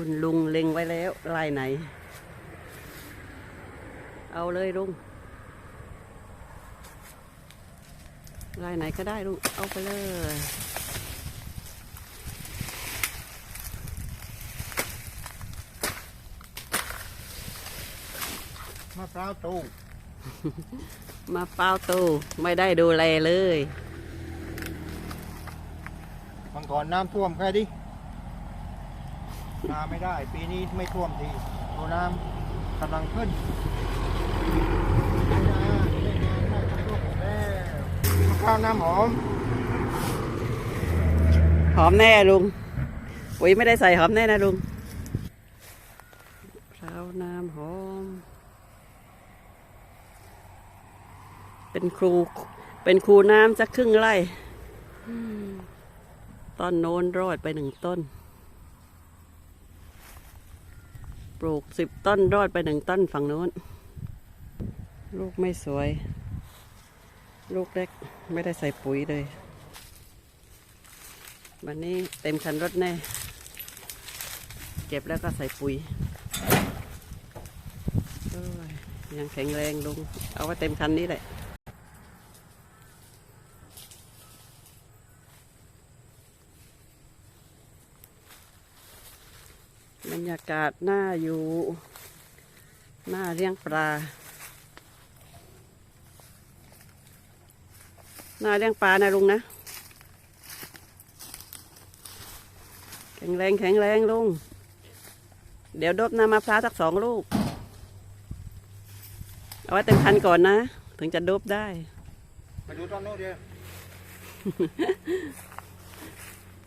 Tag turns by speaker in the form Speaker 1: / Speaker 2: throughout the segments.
Speaker 1: คุณลุงเล็งไว้แล้วลายไหน เอาเลยลุงลายไหนก็ได้ลุงเอาไปเลย
Speaker 2: มะพร้าวตู้
Speaker 1: มาเป้าตู้ไม่ได้ดูแลเลย
Speaker 2: บางก่อนน้ำท่วมแค่ดิ นาไม่ได้ ปีนี้ไม่ท่วมทีตัวน้ำกำลังขึ้นได้าวน้ำหอม
Speaker 1: หอมแน่ลุงปุ๋ยไม่ได้ใส่หอมแน่นะลุงพร้าวน้ำหอม เป็นครู เป็นครูน้ำสักครึ่งไร่ ต้นโน้นรอดไปหนึ่งต้น ปลูกสิบต้นรอดไปหนึ่งต้นฝั่งโน้น ลูกไม่สวย ลูกเล็กไม่ได้ใส่ปุ๋ยเลย วันนี้เต็มคันรถแน่ เก็บแล้วก็ใส่ปุ๋ยยยังแข็งแรงลุง เอาไว้เต็มคันนี้แหละ บรรยากาศน่าอยู่น่าเลี้ยงปลาน่าเลี้ยงปลานะลุงนะ แข็งแรงแข็งแรงลุง เดี๋ยวดบน้ำมะพร้าวสักสองลูก เอาไว้เต็มคันก่อนนะ ถึงจะดบได้
Speaker 2: ไปดูต้นโน้นเดียว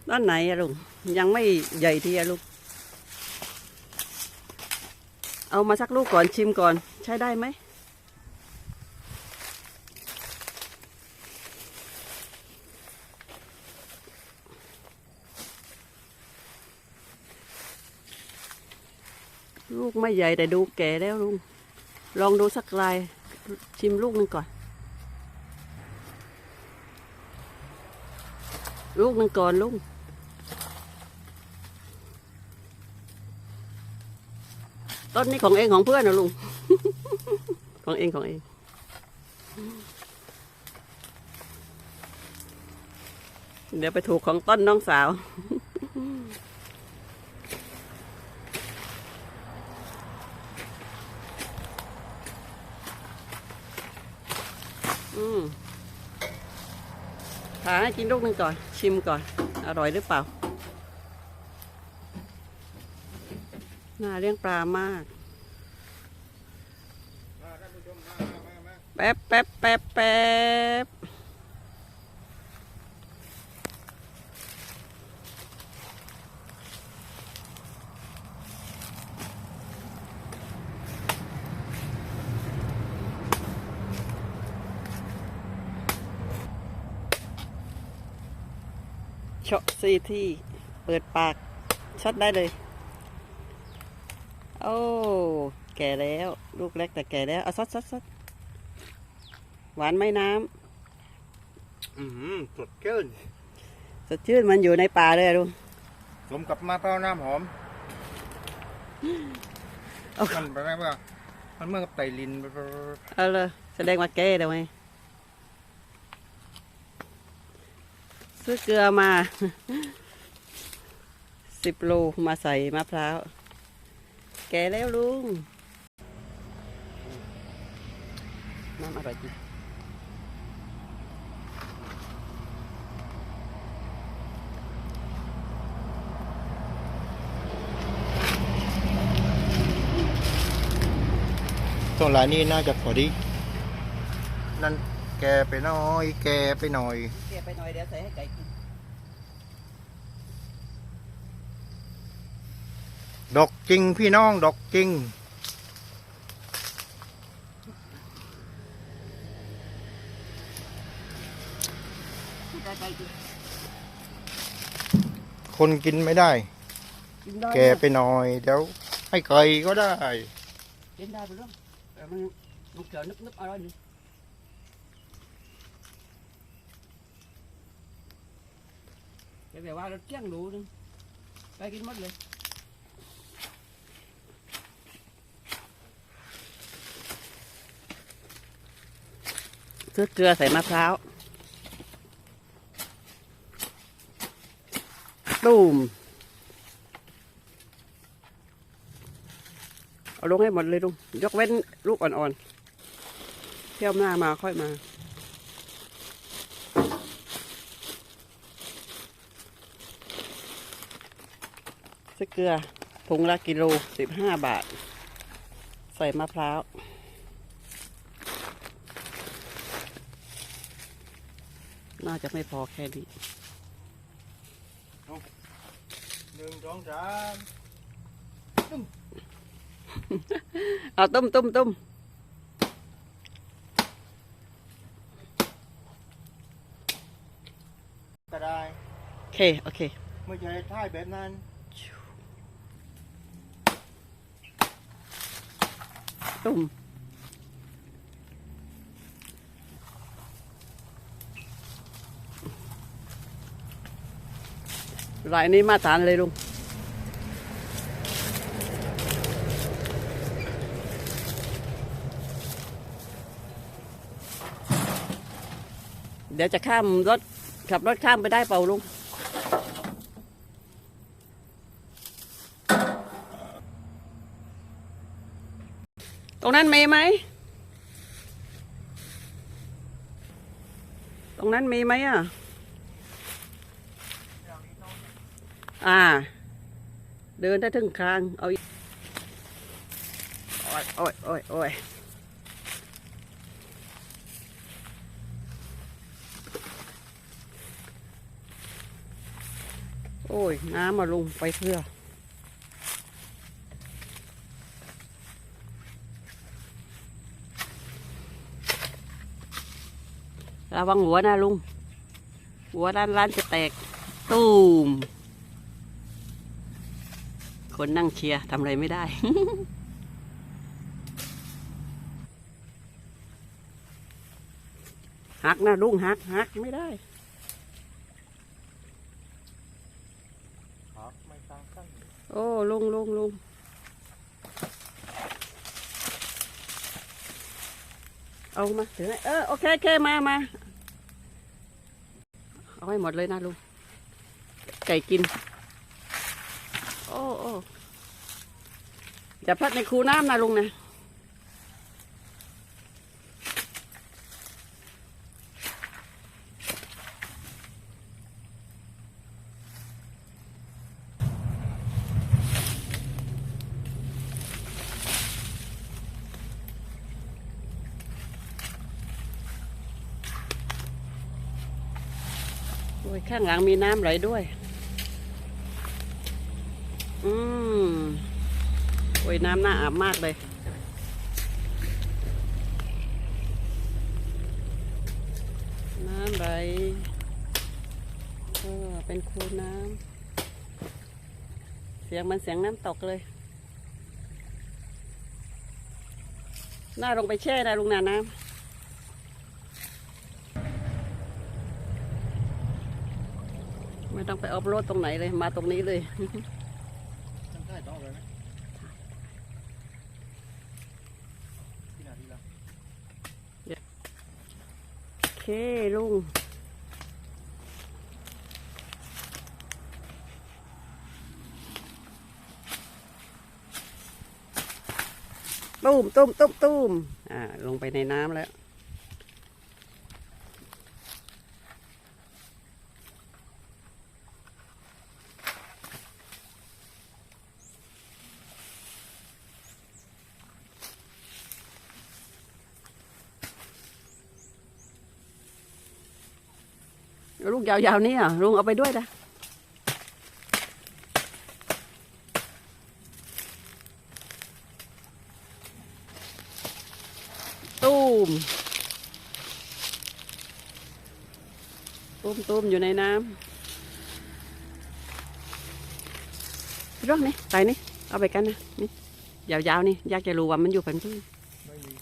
Speaker 1: ต้นไหนอะลุง ยังไม่ใหญ่ทีอะลุง เอามาสักลูกก่อนชิมก่อน ใช้ได้ไหมลูกไม่ใหญ่แต่ดูแก่แล้วลุง ลองดูสักลายชิมลูกหนึ่งก่อน ลูกหนึ่งก่อนลุง ต้นนี้ของเองของเพื่อนนะลุง ของเองของเอง เดี๋ยวไปถูกของต้นน้องสาว อืมหาให้กินลูกหนึ่งก่อน ชิมก่อน อร่อยหรือเปล่า นาเลี้ยงปลามาก แป๊บแป๊บแป๊บแป๊บเชาะซีที่ เปิดปากช็อตได้เลย โอ้ แก่แล้ว ลูกเล็กแต่แก่แล้ว เอาซดซดซดหวานไหมน้
Speaker 2: อืมสดชื่นำ
Speaker 1: สดชื่นมันอยู่ในป่าเลยอะลุง
Speaker 2: สมกับมะพร้าวน้ำหอม
Speaker 1: เอา
Speaker 2: มันแปลว่ามันเมื่อกับไตลิน
Speaker 1: เอาเลยแสดงว่าแก่แล้วไงซื้อเกลือมาสิบโลมาใส่มะพร้าว แก่แล้วลุง น้ำอร่อยจริง
Speaker 2: ต้นหลายนี้น่าจะพอดี นั่นแกไปหน้อย แกไปหน่อย
Speaker 1: เก็บไปหน่อยเดี๋ยวใส่ให้ไก่กิน
Speaker 2: ดอกจริงพี่น้องดอกจริง
Speaker 1: ให้ไก่กิน
Speaker 2: คนกินไม่ได้
Speaker 1: กินได้
Speaker 2: แกไปหน่อยเดี๋ยวให้ไก่ก็ได้
Speaker 1: กินได้ไปเรื่องแต่มันมันเกลือนึบๆอร่อยนี่เดี๋ยวแบบว่าเราเจี้ยงดูนึงไปกินหมดเลย ซื้อเกลือใส่มะพร้าวตูมเอาลงให้หมดเลยลุงยกเว้นลูกอ่อนๆเที่ยวหน้ามาค่อยมา ซื้อเกลือถุงละกิโลสิบห้าบาท ใส่มะพร้าว น่าจะไม่พอแค่นี้
Speaker 2: หนึ่งสองสาม
Speaker 1: เอาต้มต้มต้ม
Speaker 2: ก็ได้
Speaker 1: โอเค โอเค
Speaker 2: ไม่ใช่ท่ายแบบนั้น
Speaker 1: ต้ม รายนี้มาตรฐานเลยลุงเดี๋ยวจะข้ามรถขับรถข้ามไปได้เปล่าลุงตรงนั้นมีไหม ตรงนั้นมีไหมอะ อ่า เดินได้ถึงคาง เอาอีกโอ้ยโอ้ยโอ้ยโอ้ยโอ้ย น้ำมาลุงไปเพื่อ ระวังหัวนะลุง หัวร้านร้านจะแตก ตูม คนนั่งเชียร์ทำอะไรไม่ได้ หักนะลุงหักหักไม่ได้
Speaker 2: ครับไม่ตั้งตั้ง
Speaker 1: โอ้ลุงลุงลุงเอามาถือให้เออโอเคโอเคมามาเอาให้หมดเลยนะลุงไก่กิน โอ้โอ้อย่าพัดในคูน้ำนะลุงนะโอ้ยข้างหลังมีน้ำไหลด้วย อืมโอ้ ยน้ำน่าอาบมากเลย น้ำไหลเออเป็นคูน้ำ เสียงมันเสียงน้ำตกเลย น่าลงไปแช่นะลุงนาน้ำไม่ต้องไปออฟโรดตรงไหนเลย มาตรงนี้เลย
Speaker 2: ตั้งท่ายต้องเลยไหมที่ไหนที่ละ
Speaker 1: โอเค ลุง ตุ้มตุ้มตุ้มตุ้มอ่า ลงไปในน้ำแล้ว ลูกยาวๆนี่อะลุงเอาไปด้วยนะตูมตูมตูมอยู่ในน้ำพี่รอกนี่ไปนี่เอาไปกันนะนี่ยาวๆนี่อยากจะรู้ว่ามันอยู่เป็นพึ่ง
Speaker 2: ไม่มี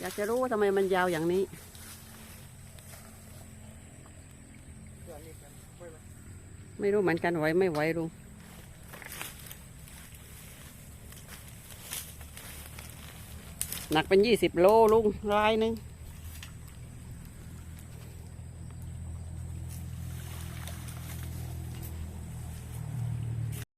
Speaker 1: อยากจะรู้ว่าทำไมมันยาวอย่างนี้
Speaker 2: เพื่อนนี่กัน ไม่
Speaker 1: รู้เหมือนกันไหวไม่ไหวลุงหนักเป็นยี่สิบโลลุงรายหนึ่ง